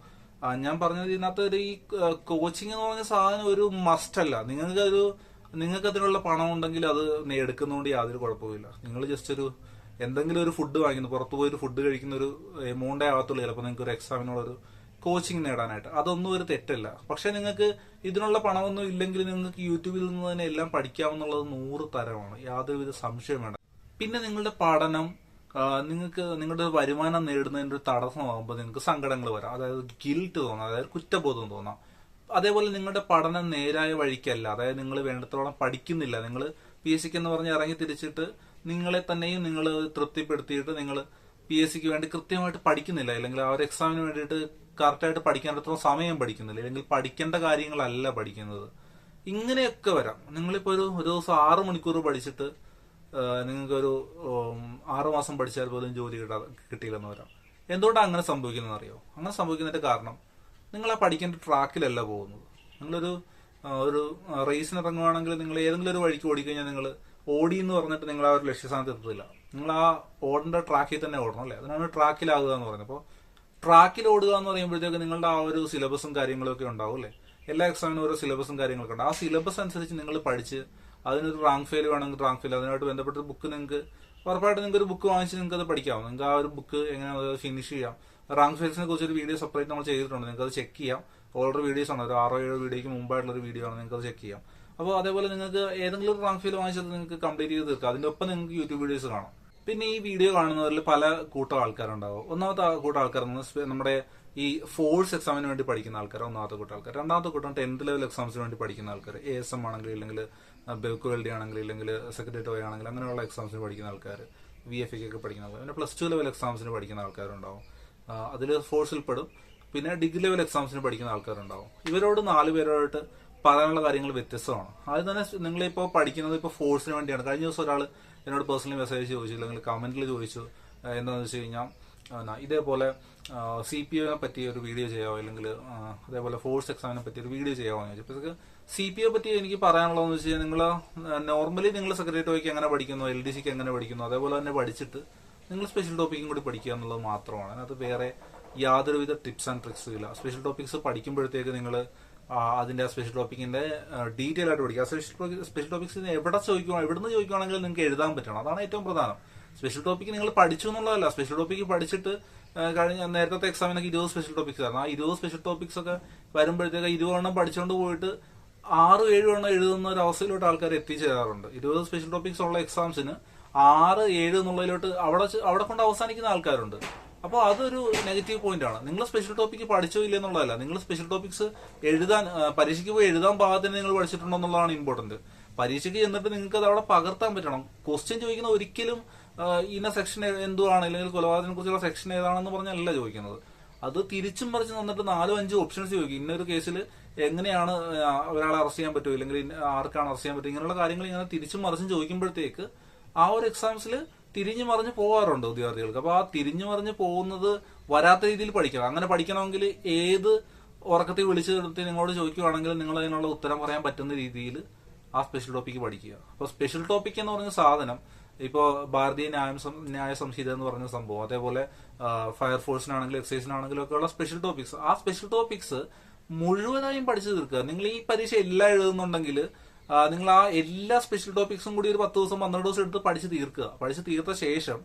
ഞാൻ പറഞ്ഞത് ഇതിനകത്ത് ഒരു ഈ കോച്ചിങ് എന്ന് പറഞ്ഞ സാധനം ഒരു മസ്റ്റ് അല്ല. നിങ്ങൾക്ക് ഒരു നിങ്ങൾക്ക് അതിനുള്ള പണം ഉണ്ടെങ്കിൽ അത് എടുക്കുന്നതുകൊണ്ട് യാതൊരു കുഴപ്പമില്ല നിങ്ങൾ ജസ്റ്റ് ഒരു എന്തെങ്കിലും ഒരു ഫുഡ് വാങ്ങിക്കുന്നു. പുറത്ത് പോയി ഒരു ഫുഡ് കഴിക്കുന്ന ഒരു എമൗണ്ടേ ആകത്തുള്ളൂ. ചിലപ്പോൾ നിങ്ങൾക്ക് ഒരു എക്സാമിനുള്ള ഒരു കോച്ചിങ് നേടാനായിട്ട്. അതൊന്നും ഒരു തെറ്റല്ല. പക്ഷെ നിങ്ങൾക്ക് ഇതിനുള്ള പണമൊന്നും ഇല്ലെങ്കിൽ നിങ്ങൾക്ക് യൂട്യൂബിൽ നിന്ന് തന്നെ എല്ലാം പഠിക്കാമെന്നുള്ളത് നൂറ് തരമാണ്. യാതൊരുവിധ സംശയം വേണ്ട. പിന്നെ നിങ്ങളുടെ പഠനം ആ, നിങ്ങൾക്ക് നിങ്ങളുടെ വരുമാനം നേടുന്നതിന്റെ ഒരു തടസ്സമാകുമ്പോൾ നിങ്ങൾക്ക് സങ്കടങ്ങൾ വരാം. അതായത് ഗിൽട്ട് തോന്നാം അതായത് കുറ്റബോധം തോന്നാം. അതേപോലെ നിങ്ങളുടെ പഠനം നേരായ വഴിക്കല്ല. അതായത് നിങ്ങൾ വേണ്ടത്തോളം പഠിക്കുന്നില്ല. നിങ്ങൾ പി എസ് സിക്ക് എന്ന് പറഞ്ഞ് ഇറങ്ങി തിരിച്ചിട്ട് നിങ്ങളെ തന്നെയും നിങ്ങൾ തൃപ്തിപ്പെടുത്തിയിട്ട് നിങ്ങൾ പി എസ് സിക്ക് വേണ്ടി കൃത്യമായിട്ട് പഠിക്കുന്നില്ല. അല്ലെങ്കിൽ ആ ഒരു എക്സാമിന് വേണ്ടിയിട്ട് കറക്റ്റായിട്ട് പഠിക്കാൻ അത്ര സമയം പഠിക്കുന്നില്ല. അല്ലെങ്കിൽ പഠിക്കേണ്ട കാര്യങ്ങളല്ല പഠിക്കുന്നത്. ഇങ്ങനെയൊക്കെ വരാം. നിങ്ങളിപ്പോൾ ഒരു ഒരു ദിവസം ആറ് മണിക്കൂർ പഠിച്ചിട്ട് നിങ്ങൾക്കൊരു ആറുമാസം പഠിച്ചാൽ പോലും ജോലി കിട്ടാ കിട്ടിയില്ലെന്ന് വരാം എന്തുകൊണ്ടാണ് അങ്ങനെ സംഭവിക്കുന്നതെന്ന് അറിയോ അങ്ങനെ സംഭവിക്കുന്നതിന്റെ കാരണം നിങ്ങൾ ആ പഠിക്കേണ്ട ട്രാക്കിലല്ല പോകുന്നത്. നിങ്ങളൊരു ഒരു റേസിന് ഇറങ്ങുവാണെങ്കിൽ നിങ്ങൾ ഏതെങ്കിലും ഒരു വഴിക്ക് ഓടിക്കഴിഞ്ഞാൽ നിങ്ങൾ ഓടി എന്ന് പറഞ്ഞിട്ട് നിങ്ങൾ ആ ഒരു ലക്ഷ്യസ്ഥാനത്ത് എത്തത്തില്ല നിങ്ങൾ ആ ഓടേണ്ട ട്രാക്കിൽ തന്നെ ഓടണം അല്ലേ? അതിനാണ് ട്രാക്കിലാകുക എന്ന് പറയുന്നത്. അപ്പോൾ ട്രാക്കിൽ ഓടുക എന്ന് പറയുമ്പോഴത്തേക്ക് നിങ്ങളുടെ ആ ഒരു സിലബസും കാര്യങ്ങളൊക്കെ ഉണ്ടാവും അല്ലേ? എല്ലാ എക്സാമിനും ഓരോ സിലബസും കാര്യങ്ങളൊക്കെ ഉണ്ട്. ആ സിലബസ് അനുസരിച്ച് നിങ്ങൾ പഠിച്ച് അതിനൊരു റാങ്ക് ഫെയിൽ വേണമെങ്കിൽ റാങ്ക് ഫെയിൽ അതിനായിട്ട് ബന്ധപ്പെട്ട ബുക്ക് നിങ്ങൾക്ക് ഉറപ്പായിട്ട് നിങ്ങൾക്ക് ഒരു ബുക്ക് വാങ്ങിച്ച് നിങ്ങൾക്ക് അത് പഠിക്കാം. നിങ്ങൾക്ക് ആ ഒരു ബുക്ക് എങ്ങനെ ഫിനിഷ് ചെയ്യാം. റാങ്ക് ഫെയിൽസിനെ കുറിച്ച് ഒരു വീഡിയോ സെപ്പറേറ്റ് നമ്മൾ ചെയ്തിട്ടുണ്ട്. നിങ്ങൾക്ക് അത് ചെക്ക് ചെയ്യാം. ഓൾറെഡി വീഡിയോസ് ആണ്. ഒരു ആറോ ഏഴോ വീഡിയോയ്ക്ക് മുമ്പായിട്ടുള്ള ഒരു വീഡിയോ ആണ്. നിങ്ങൾക്ക് അത് ചെക്ക് ചെയ്യാം. അപ്പോൾ അതേപോലെ നിങ്ങൾക്ക് ഏതെങ്കിലും ഒരു റാങ്ക് ഫെയിൽ വാങ്ങിച്ചത് നിങ്ങൾക്ക് കംപ്ലീറ്റ് ചെയ്ത് തീർക്കാം. അതിന്റെ ഒപ്പം നിങ്ങൾക്ക് യൂട്യൂബ് വീഡിയോസ് കാണാം. പിന്നെ ഈ വീഡിയോ കാണുന്നവരിൽ പല കൂട്ടം ആൾക്കാരുണ്ടാവും. ഒന്നാമത്തെ കൂട്ടം ആൾക്കാർ നമ്മുടെ ഈ ഫോഴ്സ് എക്സാമിന് വേണ്ടി പഠിക്കുന്ന ആൾക്കാർ ഒന്നാമത്തെ കൂട്ടം ആൾക്കാർ രണ്ടാമത്തെ കൂട്ടം ടെൻത്ത് ലെവൽ എക്സാംസിന് വേണ്ടി പഠിക്കുന്ന ആൾക്കാർ എ എസ് എം ആണെങ്കിൽ ഇല്ലെങ്കിൽ ബെൽക്കു വെൽഡി ആണെങ്കിൽ ഇല്ലെങ്കിൽ സെക്രട്ടറി ആണെങ്കിൽ അങ്ങനെയുള്ള എക്സാംസിന് പഠിക്കുന്ന ആൾക്കാർ വി എഫ് ഒക്കെ പഠിക്കുന്ന ആൾക്കാർ പിന്നെ പ്ലസ് ടു ലെവൽ എക്സാംസിന് പഠിക്കുന്ന ആൾക്കാരുണ്ടാവും. അതിൽ ഫോഴ്സിൽ പെടും. പിന്നെ ഡിഗ്രി ലെവൽ എക്സാംസിന് പഠിക്കുന്ന ആൾക്കാരുണ്ടാവും. ഇവരോട് നാല് പേരോട്ട് പറയാനുള്ള കാര്യങ്ങൾ വ്യത്യസ്തമാണ്. ആദ്യം തന്നെ നിങ്ങളിപ്പോൾ പഠിക്കുന്നത് ഇപ്പോൾ ഫോഴ്സിന് വേണ്ടിയാണ്. കഴിഞ്ഞ ദിവസം ഒരാൾ എന്നോട് പേഴ്സണലി മെസ്സേജ് ചോദിച്ചു അല്ലെങ്കിൽ കമന്റിൽ ചോദിച്ചു എന്താണെന്ന് വെച്ച് കഴിഞ്ഞാൽ ഇതേപോലെ സി പി ഒനെ പറ്റി ഒരു വീഡിയോ ചെയ്യാമോ അല്ലെങ്കിൽ അതേപോലെ ഫോഴ്സ് എക്സാമിനെ പറ്റിയ ഒരു വീഡിയോ ചെയ്യാമോ എന്ന് ചോദിച്ചു. സി പി ഒ പറ്റി എനിക്ക് പറയാനുള്ളതെന്ന് വെച്ച് കഴിഞ്ഞാൽ നിങ്ങൾ നോർമലി നിങ്ങൾ സെക്രട്ടറിക്ക് എങ്ങനെ പഠിക്കുന്നു എൽ ഡി സിക്ക് എങ്ങനെ പഠിക്കുന്നു അതേപോലെ തന്നെ പഠിച്ചിട്ട് നിങ്ങൾ സ്പെഷ്യൽ ടോപ്പിക്കും കൂടി പഠിക്കുക എന്നുള്ളത് മാത്രമാണ്. അതിനകത്ത് വേറെ യാതൊരുവിധ ടിപ്സ് ആൻഡ് ട്രിക്സും ഇല്ല. സ്പെഷ്യൽ ടോപ്പിക്സ് പഠിക്കുമ്പോഴത്തേക്ക് നിങ്ങൾ അതിന്റെ സ്പെഷ്യൽ ടോപ്പിക്കിന്റെ ഡീറ്റെയിൽ ആയിട്ട് പഠിക്കുക. സ്പെഷ്യൽ സ്പെഷ്യൽ ടോപ്പിക്സ് എവിടെ ചോദിക്കുവാ എവിടുന്ന് ചോദിക്കുകയാണെങ്കിലും നിങ്ങൾക്ക് എഴുതാൻ പറ്റണം. അതാണ് ഏറ്റവും പ്രധാനം. സ്പെഷ്യൽ ടോപ്പിക്ക് നിങ്ങൾ പഠിച്ചു എന്നുള്ളതല്ല. സ്പെഷ്യൽ ടോപ്പിക്ക് പഠിച്ചിട്ട് കഴിഞ്ഞ നേരത്തെ എക്സാമിനൊക്കെ ഇരുപത് സ്പെഷ്യൽ ടോപ്പിക്സ് ആയിരുന്നു. ആ ഇരുപത് സ്പെഷ്യൽ ടോപ്പിക്സ് ഒക്കെ വരുമ്പോഴത്തേക്ക് ഇരുപതെണ്ണം പഠിച്ചുകൊണ്ട് പോയിട്ട് ആറ് ഏഴ് എണ്ണം എഴുതുന്ന ഒരു അവസ്ഥയിലോട്ട് ആൾക്കാർ എത്തിച്ചേരാറുണ്ട്. ഇരുപത് സ്പെഷ്യൽ ടോപ്പിക്സ് ഉള്ള എക്സാംസിന് ആറ് ഏഴ് എന്നുള്ളതിലോട്ട് അവിടെ അവിടെ കൊണ്ട് അവസാനിക്കുന്ന ആൾക്കാരുണ്ട്. അപ്പോൾ അതൊരു നെഗറ്റീവ് പോയിന്റ് ആണ്. നിങ്ങൾ സ്പെഷ്യൽ ടോപ്പിക്ക് പഠിച്ചോ ഇല്ല എന്നുള്ളതല്ല. നിങ്ങൾ സ്പെഷ്യൽ ടോപ്പിക്സ് എഴുതാൻ പരീക്ഷയ്ക്ക് പോയി എഴുതാൻ പാകത്തിന് നിങ്ങൾ പഠിച്ചിട്ടുണ്ടോ എന്നുള്ളതാണ് ഇമ്പോർട്ടന്റ് പരീക്ഷയ്ക്ക് ചെന്നിട്ട് നിങ്ങൾക്ക് അത് അവിടെ പകർത്താൻ പറ്റണം. ക്വസ്റ്റ്യൻ ചോദിക്കുന്ന ഒരിക്കലും ഇന്ന സെക്ഷൻ എന്തുവാണ്? അല്ലെങ്കിൽ കൊലപാതകത്തിനെ കുറിച്ചുള്ള സെക്ഷൻ ഏതാണെന്ന് പറഞ്ഞല്ല ചോദിക്കുന്നത്. അത് തിരിച്ചും മറിച്ച് തന്നിട്ട് നാലോ അഞ്ചോ ഓപ്ഷൻസ് ചോദിക്കും. ഇന്നൊരു കേസിൽ എങ്ങനെയാണ് ഒരാളെ അറസ്റ്റ് ചെയ്യാൻ പറ്റുമോ ഇല്ലെങ്കിൽ ആർക്കാണ് അറസ്റ്റ് ചെയ്യാൻ പറ്റും ഇങ്ങനെയുള്ള കാര്യങ്ങൾ ഇങ്ങനെ തിരിച്ചും മറിച്ചും ചോദിക്കുമ്പോഴത്തേക്ക് ആ ഒരു എക്സാംസിൽ തിരിഞ്ഞു മറിഞ്ഞ് പോകാറുണ്ട് വിദ്യാർത്ഥികൾക്ക് അപ്പൊ ആ തിരിഞ്ഞു മറിഞ്ഞ് പോകുന്നത് വരാത്ത രീതിയിൽ പഠിക്കണം. അങ്ങനെ പഠിക്കണമെങ്കിൽ ഏത് ഉറക്കത്തിൽ വിളിച്ചു നിർത്തി നിങ്ങളോട് ചോദിക്കുവാണെങ്കിൽ നിങ്ങൾ അതിനുള്ള ഉത്തരം പറയാൻ പറ്റുന്ന രീതിയിൽ ആ സ്പെഷ്യൽ ടോപ്പിക്ക് പഠിക്കുക. അപ്പൊ സ്പെഷ്യൽ ടോപ്പിക് എന്ന് പറഞ്ഞ സാധനം ഇപ്പോ ഭാരതീയ ന്യായ ന്യായ സംഹിത എന്ന് പറഞ്ഞ സംഭവം അതേപോലെ ഫയർഫോഴ്സിനാണെങ്കിലും എക്സൈസിനാണെങ്കിലും ഉള്ള സ്പെഷ്യൽ ടോപ്പിക്സ് ആ സ്പെഷ്യൽ ടോപ്പിക്സ് മുഴുവനായും പഠിച്ചു തീർക്കുക. നിങ്ങൾ ഈ പരീക്ഷ എല്ലാം എഴുതുന്നുണ്ടെങ്കിൽ നിങ്ങൾ ആ എല്ലാ സ്പെഷ്യൽ ടോപ്പിക്സും കൂടി ഒരു പത്ത് ദിവസം പന്ത്രണ്ട് ദിവസം എടുത്ത് പഠിച്ച് തീർക്കുക. പഠിച്ച് തീർത്ത ശേഷം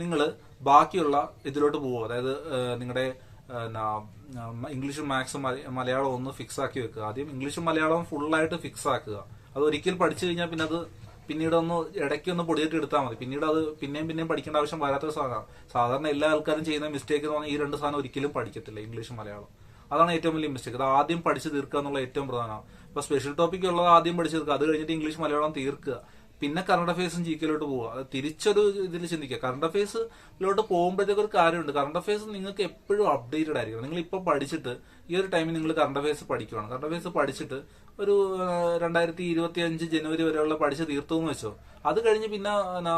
നിങ്ങൾ ബാക്കിയുള്ള ഇതിലോട്ട് പോവുക. അതായത് നിങ്ങളുടെ ഇംഗ്ലീഷും മാത്സും മലയാളം ഒന്ന് ഫിക്സ് ആക്കി വെക്കുക. ആദ്യം ഇംഗ്ലീഷും മലയാളവും ഫുള്ളായിട്ട് ഫിക്സ് ആക്കുക. അത് ഒരിക്കൽ പഠിച്ചു കഴിഞ്ഞാൽ പിന്നെ അത് പിന്നീട് ഒന്ന് ഇടയ്ക്ക് ഒന്ന് പൊടിയിട്ട് എടുത്താൽ മതി. പിന്നീട് അത് പിന്നെയും പിന്നെയും പഠിക്കേണ്ട ആവശ്യം വരാത്ത സാധനമാണ് സാധാരണ എല്ലാ ആൾക്കാരും ചെയ്യുന്ന മിസ്റ്റേക്ക് എന്ന് പറഞ്ഞാൽ ഈ രണ്ട് സാധനം ഒരിക്കലും പഠിക്കത്തില്ല ഇംഗ്ലീഷും മലയാളം അതാണ് ഏറ്റവും വലിയ മിസ്റ്റേക്ക് അത് ആദ്യം പഠിച്ചു തീർക്കുക എന്നുള്ള ഏറ്റവും പ്രധാനമാണ് ഇപ്പൊ സ്പെഷ്യൽ ടോപ്പിക് ഉള്ളത് ആദ്യം പഠിച്ചെടുക്കുക. അത് കഴിഞ്ഞിട്ട് ഇംഗ്ലീഷ് മലയാളം തീർക്കുക. പിന്നെ കറണ്ട് അഫയേഴ്സും ജി കെയിലോട്ട് പോവുക. അത് തിരിച്ചൊരു ഇതിൽ ചിന്തിക്കുക. കറണ്ട് അഫയേഴ്സിലോട്ട് പോകുമ്പോഴത്തേക്ക് ഒരു കാര്യമുണ്ട്. കറണ്ട് അഫയേഴ്സ് നിങ്ങൾക്ക് എപ്പോഴും അപ്ഡേറ്റഡ് ആയിരിക്കണം. നിങ്ങൾ ഇപ്പൊ പഠിച്ചിട്ട് ഈ ഒരു ടൈമിൽ നിങ്ങൾ കറണ്ട് അഫയേഴ്സ് പഠിക്കുകയാണ് കറണ്ട് അഫയേഴ്സ് പഠിച്ചിട്ട് ഒരു രണ്ടായിരത്തി ഇരുപത്തി അഞ്ച് ജനുവരി വരെയുള്ള പഠിച്ച് തീർത്തു എന്ന് വെച്ചോ. അത് കഴിഞ്ഞ് പിന്നെ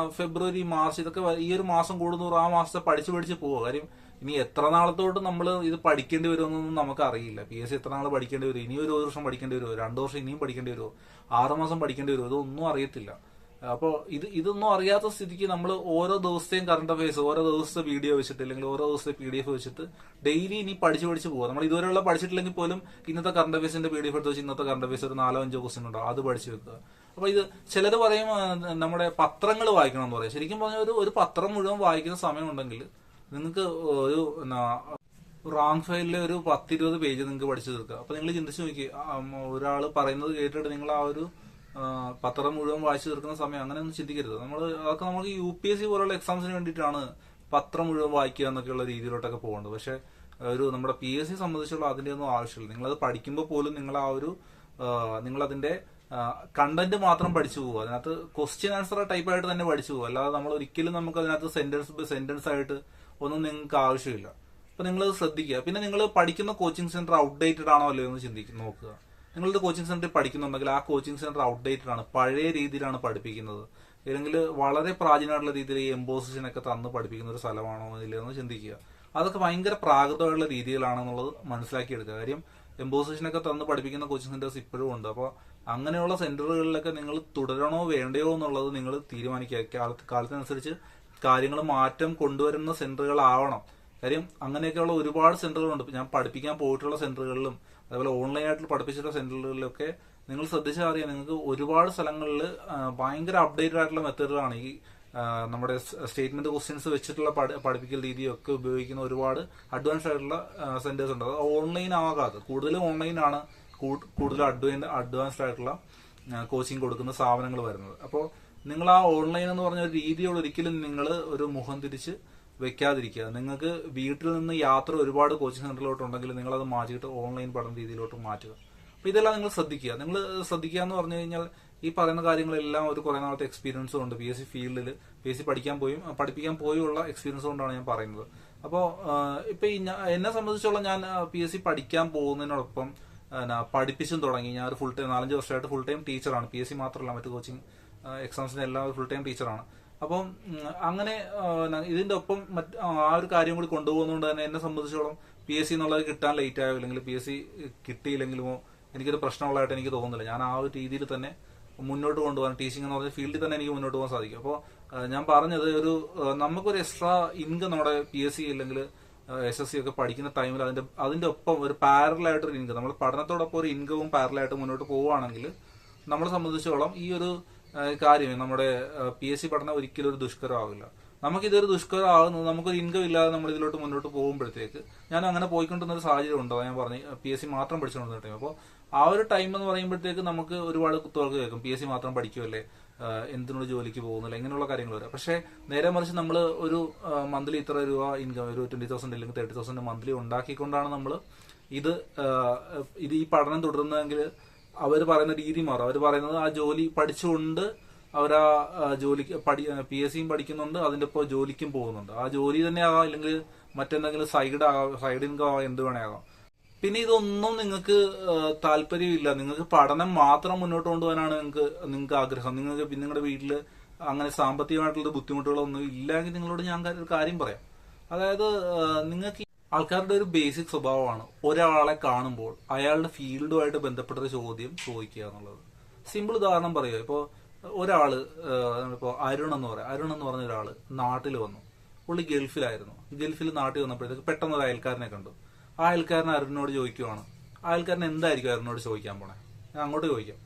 ഫെബ്രുവരി മാർച്ച് ഇതൊക്കെ ഈ ഒരു മാസം കൂടുന്നു ആ മാസത്തെ പഠിച്ച് പഠിച്ച് പോവുക. കാര്യം ഇനി എത്ര നാളത്തോട്ട് നമ്മൾ ഇത് പഠിക്കേണ്ടി വരുമെന്നൊന്നും നമുക്കറിയില്ല. പി എസ് സി എത്ര നാൾ പഠിക്കേണ്ടി വരും? ഇനി ഒരു വർഷം പഠിക്കേണ്ടി വരുമോ രണ്ടു വർഷം ഇനിയും പഠിക്കേണ്ടി വരുമോ ആറുമാസം പഠിക്കേണ്ടി വരുമോ ഇതൊന്നും അറിയത്തില്ല. അപ്പോൾ ഇത് ഇതൊന്നും അറിയാത്ത സ്ഥിതിക്ക് നമ്മൾ ഓരോ ദിവസത്തെയും കറണ്ട് അഫയേഴ്സ് ഓരോ ദിവസത്തെ വീഡിയോ വെച്ചിട്ട് അല്ലെങ്കിൽ ഓരോ ദിവസത്തെ പി ഡി എഫ് വെച്ചിട്ട് ഡെയിലി ഇനി പഠിച്ച് പഠിച്ച് പോകുക നമ്മൾ ഇതുവരെയുള്ള പഠിച്ചിട്ടില്ലെങ്കിൽ പോലും ഇന്നത്തെ കറണ്ട് അഫയേഴ്സിന്റെ പി ഡി എഫ് എടുത്ത് വെച്ച് ഇന്നത്തെ കറണ്ട് അഫയേഴ്സ് ഒരു നാലോ അഞ്ചോ ക്വസ്റ്റ്യൻ ഉണ്ടാവും അത് പഠിച്ചു വെക്കുക. അപ്പൊ ഇത് ചിലർ പറയും നമ്മുടെ പത്രങ്ങൾ വായിക്കണം എന്ന് പറയാം. ശരിക്കും പറഞ്ഞാൽ ഒരു ഒരു പത്രം മുഴുവൻ വായിക്കുന്ന സമയമുണ്ടെങ്കിൽ നിങ്ങൾക്ക് ഒരു റാങ് ഫയലിൽ ഒരു പത്തിരുപത് പേജ് നിങ്ങൾക്ക് പഠിച്ചു തീർക്കുക അപ്പൊ നിങ്ങൾ ചിന്തിച്ചു നോക്കി ഒരാൾ പറയുന്നത് കേട്ടിട്ട് നിങ്ങൾ ആ ഒരു പത്രം മുഴുവൻ വായിച്ചു തീർക്കുന്ന സമയം അങ്ങനെ ഒന്നും ചിന്തിക്കരുത്. നമ്മൾ അതൊക്കെ നമുക്ക് യു പി എസ് സി പോലുള്ള എക്സാംസിന് വേണ്ടിയിട്ടാണ് പത്രം മുഴുവൻ വായിക്കുക എന്നൊക്കെയുള്ള രീതിയിലോട്ടൊക്കെ പോകുന്നത് പക്ഷെ ഒരു നമ്മുടെ പി എസ് സി സംബന്ധിച്ചുള്ള അതിന്റെ ഒന്നും ആവശ്യമില്ല. നിങ്ങളത് പഠിക്കുമ്പോൾ പോലും നിങ്ങൾ ആ ഒരു നിങ്ങളതിന്റെ കണ്ടന്റ് മാത്രം പഠിച്ചു പോകുക അതിനകത്ത് ക്വസ്റ്റ്യൻ ആൻസർ ടൈപ്പ് ആയിട്ട് തന്നെ പഠിച്ചു പോകുക അല്ലാതെ നമ്മൾ ഒരിക്കലും നമുക്ക് അതിനകത്ത് സെന്റൻസ് സെന്റൻസ് ആയിട്ട് ഒന്നും നിങ്ങൾക്ക് ആവശ്യമില്ല. അപ്പൊ നിങ്ങൾ ശ്രദ്ധിക്കുക. പിന്നെ നിങ്ങൾ പഠിക്കുന്ന കോച്ചിങ് സെന്റർ ഔട്ട്ഡേറ്റഡ് ആണോ അല്ലയോ എന്ന് ചിന്തിക്കുക നോക്കുക. നിങ്ങളുടെ കോച്ചിങ് സെന്ററിൽ പഠിക്കുന്നുണ്ടെങ്കിൽ ആ കോച്ചിങ് സെന്റർ ഔട്ട്ഡേറ്റഡ് ആണ്. പഴയ രീതിയിലാണ് പഠിപ്പിക്കുന്നത്. അല്ലെങ്കിൽ വളരെ പ്രാചീനമായിട്ടുള്ള രീതിയിൽ ഈ എംബോസിഷൻ ഒക്കെ തന്ന് പഠിപ്പിക്കുന്ന ഒരു സ്ഥലമാണോ ഇല്ലയോ എന്ന് ചിന്തിക്കുക. അതൊക്കെ ഭയങ്കര പ്രാകൃതമായുള്ള രീതികളാണെന്നുള്ളത് മനസ്സിലാക്കിയെടുക്കുക. കാര്യം എംബോസിഷൻ ഒക്കെ തന്ന് പഠിപ്പിക്കുന്ന കോച്ചിങ് സെന്റേഴ്സ് ഇപ്പോഴും ഉണ്ട്. അപ്പോൾ അങ്ങനെയുള്ള സെന്ററുകളിലൊക്കെ നിങ്ങൾ തുടരണോ വേണ്ടയോ എന്നുള്ളത് നിങ്ങൾ തീരുമാനിക്കുക. കാലത്തിനനുസരിച്ച് കാര്യങ്ങൾ മാറ്റം കൊണ്ടുവരുന്ന സെന്ററുകളാവണം. കാര്യം അങ്ങനെയൊക്കെയുള്ള ഒരുപാട് സെന്ററുകളുണ്ട്. ഞാൻ പഠിപ്പിക്കാൻ പോയിട്ടുള്ള സെന്ററുകളിലും അതുപോലെ ഓൺലൈനായിട്ട് പഠിപ്പിച്ചിട്ടുള്ള സെന്ററുകളിലൊക്കെ നിങ്ങൾ ശ്രദ്ധിച്ചാൽ അറിയാം നിങ്ങൾക്ക് ഒരുപാട് സ്ഥലങ്ങളിൽ ഭയങ്കര അപ്ഡേറ്റഡ് ആയിട്ടുള്ള മെത്തേഡുകളാണ്. ഈ നമ്മുടെ സ്റ്റേറ്റ്മെന്റ് ക്വസ്റ്റ്യൻസ് വെച്ചിട്ടുള്ള പഠി- പഠിപ്പിക്കൽ രീതിയൊക്കെ ഉപയോഗിക്കുന്ന ഒരുപാട് അഡ്വാൻസ് ആയിട്ടുള്ള സെന്റേഴ്സ് ഉണ്ട്. അത് ഓൺലൈൻ ആകാതെ കൂടുതലും ഓൺലൈനാണ് കൂടുതൽ അഡ്വാൻസ്ഡ് ആയിട്ടുള്ള കോച്ചിങ് കൊടുക്കുന്ന സ്ഥാപനങ്ങൾ വരുന്നത്. അപ്പോൾ നിങ്ങൾ ആ ഓൺലൈൻ എന്ന് പറഞ്ഞ രീതിയോട് ഒരിക്കലും നിങ്ങൾ ഒരു മുഖം തിരിച്ച് വെക്കാതിരിക്കുക. നിങ്ങൾക്ക് വീട്ടിൽ നിന്ന് യാത്ര ഒരുപാട് കോച്ചിങ് സെന്ററിലോട്ട് ഉണ്ടെങ്കിൽ നിങ്ങൾ അത് മാറ്റിയിട്ട് ഓൺലൈൻ പഠന രീതിയിലോട്ട് മാറ്റുക. അപ്പൊ ഇതെല്ലാം നിങ്ങൾ ശ്രദ്ധിക്കുക. നിങ്ങൾ ശ്രദ്ധിക്കുക എന്ന് പറഞ്ഞു കഴിഞ്ഞാൽ ഈ പറയുന്ന കാര്യങ്ങളെല്ലാം ഒരു കുറെ നാളത്തെ എക്സ്പീരിയൻസ് ഉണ്ട് പി എസ് സി ഫീൽഡിൽ പി എസ് സി പഠിക്കാൻ പോയും പഠിപ്പിക്കാൻ പോയുള്ള എക്സ്പീരിയൻസ് കൊണ്ടാണ് ഞാൻ പറയുന്നത്. അപ്പോൾ ഇപ്പൊ ഈ ഞാ- എന്നെ സംബന്ധിച്ചോളം ഞാൻ പി എസ് സി പഠിക്കാൻ പോകുന്നതിനോടൊപ്പം പഠിപ്പിച്ചും തുടങ്ങി. ഞാൻ ഒരു ഫുൾ ടൈം നാലഞ്ച് വർഷമായിട്ട് ഫുൾ ടൈം ടീച്ചറാണ് പി എസ് സി മാത്രമല്ല മറ്റു കോച്ചിങ് എക്സാംസിന് എല്ലാം ഫുൾ ടൈം ടീച്ചറാണ് അപ്പം അങ്ങനെ ഇതിന്റെ ഒപ്പം ആ ഒരു കാര്യം കൂടി കൊണ്ടുപോകുന്നതുകൊണ്ട് തന്നെ എന്നെ സംബന്ധിച്ചോളം പി എസ് സി എന്നുള്ളത് കിട്ടാൻ ലേറ്റ് ആയോ അല്ലെങ്കിൽ പി എസ് സി കിട്ടിയില്ലെങ്കിലുമോ എനിക്കൊരു പ്രശ്നമുള്ളതായിട്ട് എനിക്ക് തോന്നുന്നില്ല. ഞാൻ ആ ഒരു രീതിയിൽ തന്നെ മുന്നോട്ട് കൊണ്ടുപോകാൻ ടീച്ചിങ് എന്ന് പറഞ്ഞ ഫീൽഡിൽ തന്നെ എനിക്ക് മുന്നോട്ട് പോകാൻ സാധിക്കും. അപ്പോൾ ഞാൻ പറഞ്ഞത് ഒരു നമുക്കൊരു എക്സ്ട്രാ ഇൻകം നമ്മുടെ പി എസ് സി അല്ലെങ്കിൽ എസ് എസ് സി ഒക്കെ പഠിക്കുന്ന ടൈമിൽ അതിന്റെ അതിന്റെ ഒപ്പം ഒരു പാരലായിട്ടൊരു ഇൻകം നമ്മൾ പഠനത്തോടൊപ്പം ഒരു ഇൻകവും പാരലായിട്ട് മുന്നോട്ട് പോവുകയാണെങ്കിൽ നമ്മളെ സംബന്ധിച്ചോളം ഈ ഒരു കാര്യം. നമ്മുടെ പി എസ് സി പഠനം ഒരിക്കലും ഒരു ദുഷ്കരമാവില്ല. നമുക്കിതൊരു ദുഷ്കരമാകുന്നു നമുക്കൊരു ഇൻകം ഇല്ലാതെ നമ്മൾ ഇതിലോട്ട് മുന്നോട്ട് പോകുമ്പോഴത്തേക്ക് ഞാൻ അങ്ങനെ പോയിക്കൊണ്ടിരുന്ന ഒരു സാഹചര്യം ഉണ്ടോ? ഞാൻ പറഞ്ഞു പി എസ് സി മാത്രം പഠിച്ചുകൊണ്ടിരുന്ന ടൈം അപ്പോൾ ആ ഒരു ടൈം എന്ന് പറയുമ്പോഴത്തേക്ക് നമുക്ക് ഒരുപാട് കുത്തുകൾക്ക് കേൾക്കും. പി എസ് സി മാത്രം പഠിക്കുമല്ലേ എന്തിനുള്ള ജോലിക്ക് പോകുന്നില്ല? ഇങ്ങനെയുള്ള കാര്യങ്ങൾ വരാം. പക്ഷേ നേരെ മറിച്ച് നമ്മൾ ഒരു മന്ത്ലി ഇത്ര രൂപ ഇൻകം ഒരു ട്വന്റി തൗസൻഡ് അല്ലെങ്കിൽ തേർട്ടി തൗസൻഡ് മന്ത്ലി ഉണ്ടാക്കിക്കൊണ്ടാണ് നമ്മൾ ഇത് ഇത് ഈ പഠനം തുടരുന്നതെങ്കിൽ അവർ പറയുന്ന രീതി മാറും. അവർ പറയുന്നത് ആ ജോലി പഠിച്ചുകൊണ്ട് അവർ ആ പഠി പി എസ് സിയും പഠിക്കുന്നുണ്ട് അതിന്റെ ഇപ്പോൾ ജോലിക്കും പോകുന്നുണ്ട്. ആ ജോലി തന്നെ ആകാം അല്ലെങ്കിൽ മറ്റെന്തെങ്കിലും സൈഡ് ആകാം സൈഡ് ഇൻകം ആകാം എന്ത് വേണേകാം പിന്നെ ഇതൊന്നും നിങ്ങൾക്ക് താല്പര്യമില്ല. നിങ്ങൾക്ക് പഠനം മാത്രം മുന്നോട്ട് കൊണ്ടുപോകാനാണ് നിങ്ങൾക്ക് നിങ്ങൾക്ക് ആഗ്രഹം. നിങ്ങൾക്ക് നിങ്ങളുടെ വീട്ടിൽ അങ്ങനെ സാമ്പത്തികമായിട്ടുള്ള ബുദ്ധിമുട്ടുകളൊന്നും ഇല്ലെങ്കിൽ നിങ്ങളോട് ഞാൻ ഒരു കാര്യം പറയാം. അതായത് നിങ്ങൾക്ക് ആൾക്കാരുടെ ഒരു ബേസിക് സ്വഭാവമാണ്. ഒരാളെ കാണുമ്പോൾ അയാളുടെ ഫീൽഡുമായിട്ട് ബന്ധപ്പെട്ട ചോദ്യം ചോദിക്കുക എന്നുള്ളത്. സിമ്പിൾ ഉദാഹരണം പറയുക. ഇപ്പോൾ ഒരാൾ ഇപ്പോൾ ഇപ്പോ അരുൺ എന്ന് പറയാം. അരുൺ എന്ന് പറഞ്ഞ ഒരാൾ നാട്ടിൽ വന്നു. പുള്ളി ഗൾഫിലായിരുന്നു. ഗൾഫിൽ നാട്ടിൽ വന്നപ്പോഴത്തേക്ക് പെട്ടെന്ന് ഒരു അയൽക്കാരനെ കണ്ടു. ആ അയൽക്കാരൻ അരുണിനോട് ചോദിക്കുവാണ്. ആ അയൽക്കാരൻ എന്തായിരിക്കും അരുണിനോട് ചോദിക്കാൻ പോണേ? ഞാൻ അങ്ങോട്ട് ചോദിക്കാം.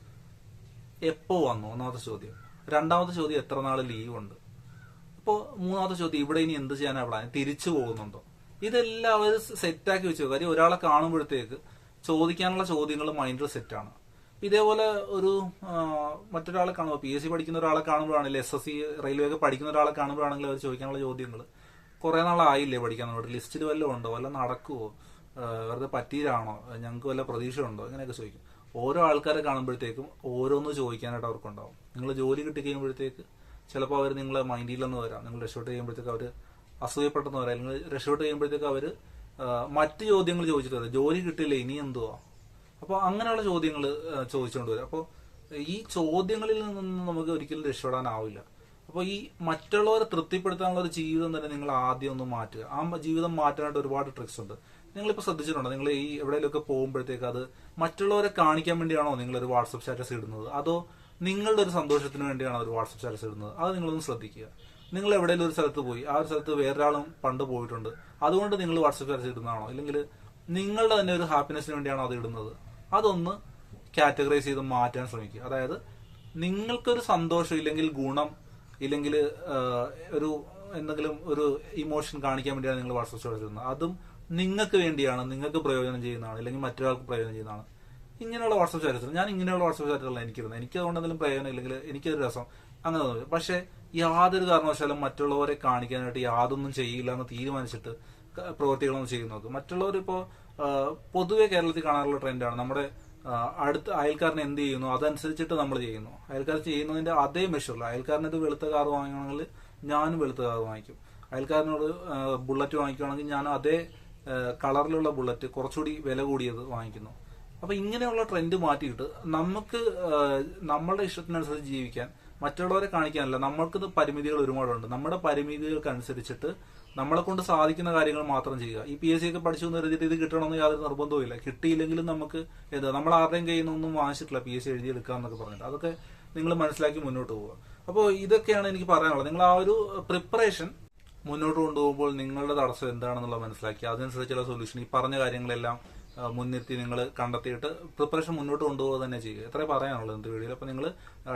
എപ്പോ വന്നു? ഒന്നാമത്തെ ചോദ്യം. രണ്ടാമത്തെ ചോദ്യം എത്ര നാൾ ലീവ് ഉണ്ട്? അപ്പോൾ മൂന്നാമത്തെ ചോദ്യം ഇവിടെ ഇനി എന്ത് ചെയ്യാനാണ് പ്ലാൻ തിരിച്ചു പോകുന്നുണ്ടോ? ഇതെല്ലാം അവർ സെറ്റാക്കി വെച്ചു. കാര്യം ഒരാളെ കാണുമ്പോഴത്തേക്ക് ചോദിക്കാനുള്ള ചോദ്യങ്ങൾ മൈൻഡിൽ സെറ്റാണ്. ഇതേപോലെ ഒരു മറ്റൊരാളെ കാണുമ്പോൾ പി എസ് സി പഠിക്കുന്ന ഒരാളെ കാണുമ്പോഴാണെങ്കിൽ എസ് എസ് സി റെയിൽവേ ഒക്കെ പഠിക്കുന്ന ഒരാളെ കാണുമ്പോഴാണെങ്കിൽ അവർ ചോദിക്കാനുള്ള ചോദ്യങ്ങൾ കുറെ നാളായില്ലേ പഠിക്കാൻ? വേണ്ടി ലിസ്റ്റിൽ വല്ലതും ഉണ്ടോ? വല്ല നടക്കുവോ? വെറുതെ പറ്റിയിലാണോ ഞങ്ങൾക്ക് വല്ല പ്രതീക്ഷ ഉണ്ടോ ഇങ്ങനെയൊക്കെ ചോദിക്കും. ഓരോ ആൾക്കാരെ കാണുമ്പോഴത്തേക്കും ഓരോന്ന് ചോദിക്കാനായിട്ട് അവർക്കുണ്ടാവും. നിങ്ങൾ ജോലി കിട്ടി കഴിയുമ്പോഴത്തേക്ക് ചിലപ്പോൾ അവർ നിങ്ങളെ മൈൻഡിലെന്ന് വരാം. നിങ്ങൾ രക്ഷപ്പെട്ട് കഴിയുമ്പോഴത്തേക്ക് അവർ അസൂയപ്പെട്ടെന്ന് പറയാം. അല്ലെങ്കിൽ രക്ഷപ്പെട്ട് കഴിയുമ്പോഴത്തേക്ക് അവർ മറ്റ് ചോദ്യങ്ങൾ ചോദിച്ചിട്ട് വരാം ജോലി കിട്ടിയില്ല? ഇനി എന്തുവാ? അപ്പോൾ അങ്ങനെയുള്ള ചോദ്യങ്ങൾ ചോദിച്ചുകൊണ്ട് വരും. അപ്പോൾ ഈ ചോദ്യങ്ങളിൽ നിന്ന് നമുക്ക് ഒരിക്കലും രക്ഷപ്പെടാനാവില്ല. അപ്പോൾ ഈ മറ്റുള്ളവരെ തൃപ്തിപ്പെടുത്താനുള്ള ഒരു ജീവിതം തന്നെ നിങ്ങൾ ആദ്യം ഒന്ന് മാറ്റുക. ആ ജീവിതം മാറ്റാനായിട്ട് ഒരുപാട് ട്രിക്സ് ഉണ്ട്. നിങ്ങളിപ്പോൾ ശ്രദ്ധിച്ചിട്ടുണ്ടോ? നിങ്ങൾ ഈ എവിടെയെങ്കിലുമൊക്കെ പോകുമ്പോഴത്തേക്ക് അത് മറ്റുള്ളവരെ കാണിക്കാൻ വേണ്ടിയാണോ നിങ്ങൾ ഒരു വാട്സപ്പ് സ്റ്റാറ്റസ് ഇടുന്നത്? അതോ നിങ്ങളുടെ ഒരു സന്തോഷത്തിന് വേണ്ടിയാണോ ഒരു വാട്സപ്പ് സ്റ്റാറ്റസ് ഇടുന്നത്? അത് നിങ്ങളൊന്ന് ശ്രദ്ധിക്കുക. നിങ്ങൾ എവിടെയെങ്കിലും ഒരു സ്ഥലത്ത് പോയി. ആ ഒരു സ്ഥലത്ത് വേറൊരാളും പണ്ട് പോയിട്ടുണ്ട്. അതുകൊണ്ട് നിങ്ങൾ വാട്സപ്പ് സ്റ്റാറ്റസ് ഇടുന്നതാണോ? അല്ലെങ്കിൽ നിങ്ങളുടെ തന്നെ ഒരു ഹാപ്പിനെസ്സിന് വേണ്ടിയാണോ അത് ഇടുന്നത്? അതൊന്ന് കാറ്റഗറൈസ് ചെയ്ത് മാറ്റാൻ ശ്രമിക്കുക. അതായത് നിങ്ങൾക്കൊരു സന്തോഷം ഇല്ലെങ്കിൽ ഗുണം ഇല്ലെങ്കിൽ ഒരു എന്തെങ്കിലും ഒരു ഇമോഷൻ കാണിക്കാൻ വേണ്ടിയാണ് നിങ്ങൾ വാട്സപ്പ് സ്റ്റാറ്റസ് ഇടുന്നത്. അതും നിങ്ങൾക്ക് വേണ്ടിയാണ് നിങ്ങൾക്ക് പ്രയോജനം ചെയ്യുന്നതാണ് അല്ലെങ്കിൽ മറ്റൊരാൾക്ക് പ്രയോജനം ചെയ്യുന്നതാണ്. ഇങ്ങനെയുള്ള വാട്സപ്പ് സ്റ്റാറ്റസ് ഞാൻ ഇങ്ങനെയുള്ള വാട്സപ്പ് സ്റ്റാറ്റസുകളാണ് എനിക്കിരുന്നത് എനിക്ക് അതുകൊണ്ട് എന്തെങ്കിലും പ്രയോജനം ഇല്ലെങ്കിൽ എനിക്കൊരു രസം. അങ്ങനെ തോന്നി പക്ഷെ യാതൊരു കാരണവശാലും മറ്റുള്ളവരെ കാണിക്കാനായിട്ട് യാതൊന്നും ചെയ്യില്ല എന്ന് തീരുമാനിച്ചിട്ട് പ്രവൃത്തികളൊന്നും ചെയ്യുന്നത് മറ്റുള്ളവരിപ്പോ പൊതുവെ കേരളത്തിൽ കാണാറുള്ള ട്രെൻഡാണ്. നമ്മുടെ അടുത്ത് അയൽക്കാരൻ എന്ത് ചെയ്യുന്നു? അതനുസരിച്ചിട്ട് നമ്മൾ ചെയ്യുന്നു. അയൽക്കാർ ചെയ്യുന്നതിന്റെ അതേ മെഷറിൽ അയൽക്കാരൻ ഇത് വെളുത്ത കാർ വാങ്ങുകയാണെങ്കിൽ ഞാനും വെളുത്ത കാർ വാങ്ങിക്കും. അയൽക്കാരനോട് ബുള്ളറ്റ് വാങ്ങിക്കുകയാണെങ്കിൽ ഞാൻ അതേ കളറിലുള്ള ബുള്ളറ്റ് കുറച്ചുകൂടി വില കൂടിയത് വാങ്ങിക്കുന്നു. അപ്പൊ ഇങ്ങനെയുള്ള ട്രെൻഡ് മാറ്റിയിട്ട് നമുക്ക് നമ്മളുടെ ഇഷ്ടത്തിനനുസരിച്ച് ജീവിക്കാൻ മറ്റുള്ളവരെ കാണിക്കാനല്ല നമ്മൾക്കിത് പരിമിതികൾ ഒരുപാടുണ്ട്. നമ്മുടെ പരിമിതികൾക്കനുസരിച്ചിട്ട് നമ്മളെ കൊണ്ട് സാധിക്കുന്ന കാര്യങ്ങൾ മാത്രം ചെയ്യുക. ഈ പി എസ് സി ഒക്കെ പഠിച്ചു എന്ന് കരുതിയിട്ട് ഇത് കിട്ടണമെന്ന് യാതൊരു നിർബന്ധവും ഇല്ല കിട്ടിയില്ലെങ്കിലും നമുക്ക് ഏത് നമ്മൾ ആരുടെയും കയ്യിൽ നിന്നൊന്നും വാങ്ങിച്ചിട്ടില്ല പി എസ് സി എഴുതിയെടുക്കുക എന്നൊക്കെ പറഞ്ഞിട്ട്. അതൊക്കെ നിങ്ങൾ മനസ്സിലാക്കി മുന്നോട്ട് പോവുക. അപ്പോൾ ഇതൊക്കെയാണ് എനിക്ക് പറയാനുള്ളത്. നിങ്ങൾ ആ ഒരു പ്രിപ്പറേഷൻ മുന്നോട്ട് കൊണ്ടുപോകുമ്പോൾ നിങ്ങളുടെ തടസ്സം എന്താണെന്നുള്ളത് മനസ്സിലാക്കി. അതിനനുസരിച്ചുള്ള സൊല്യൂഷൻ ഈ പറഞ്ഞ കാര്യങ്ങളെല്ലാം മുൻനിർത്തി നിങ്ങൾ കണ്ടെത്തിയിട്ട് പ്രിപ്പറേഷൻ മുന്നോട്ട് കൊണ്ടുപോകുക തന്നെ ചെയ്യുക. എത്രയും പറയാനുള്ളത് എന്ത് വീഡിയോയിൽ. അപ്പോൾ നിങ്ങൾ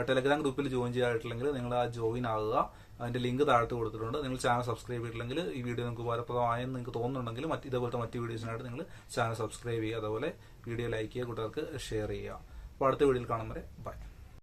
ടെലഗ്രാം ഗ്രൂപ്പിൽ ജോയിൻ ചെയ്യാനായിട്ടില്ലെങ്കിൽ നിങ്ങൾ ആ ജോയിൻ ആകുക അതിന്റെ ലിങ്ക് താഴത്ത് കൊടുത്തിട്ടുണ്ട്. നിങ്ങൾ ചാനൽ സബ്സ്ക്രൈബ് ചെയ്തിട്ടില്ലെങ്കിൽ ഈ വീഡിയോ നിങ്ങൾക്ക് ഉപകാരപ്രദമായെന്ന് നിങ്ങൾക്ക് തോന്നുന്നുണ്ടെങ്കിൽ മറ്റ് ഇതേപോലത്തെ മറ്റ് വീഡിയോസിനായിട്ട് നിങ്ങൾ ചാനൽ സബ്സ്ക്രൈബ് ചെയ്യുക. അതുപോലെ വീഡിയോ ലൈക്ക് ചെയ്യുക കൂട്ടുകാർക്ക് ഷെയർ ചെയ്യുക. അപ്പോൾ അടുത്ത വീഡിയോയിൽ കാണും വരെ. ബൈ.